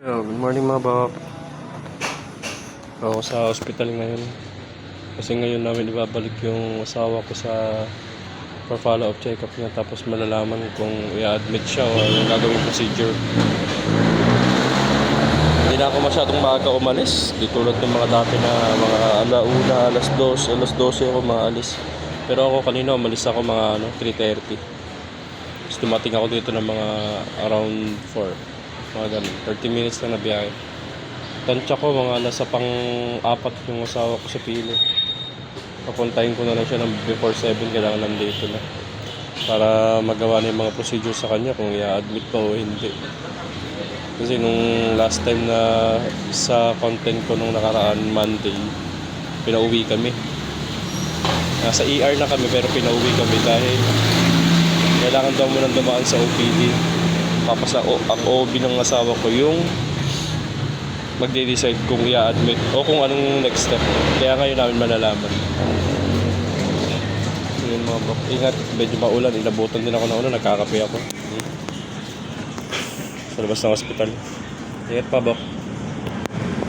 Yo, good morning mga bab. Ako sa hospital ngayon. Kasi ngayon namin ibabalik yung asawa ko sa for follow-up check-up niya tapos malalaman kung i-admit siya o anong gagawing procedure. Hindi na ako masyadong maaga umalis. Di tulad ng mga dati na mga alauna, alas 2, alas 12 ako maalis. Pero ako kanina umalis ako mga ano, 3.30. Tapos dumating ako dito ng mga around 4. Mga ganun. 30 minutes na biyahe. Tansya ko mga nasa pang-apat yung asawa ko sa pili. Papuntahin ko na lang siya ng before 7 kailangan nandito na. Para magawa na yung mga procedure sa kanya kung i-admit pa o hindi. Kasi nung last time na sa content ko nung nakaraan Monday, pinauwi kami. Nasa ER na kami pero pinauwi kami dahil kailangan daw mo nang dumaan sa OPD. Tapos ang, O- ang OB asawa ko yung magde-decide kung i-admit o kung anong next step. Kaya ngayon namin malalaman. Yun mga bro. Ingat, medyo maulan. Inabutan din ako na uno. Nagkakape ako. Hmm. Sa labas ng hospital. Ingat pa, Bok.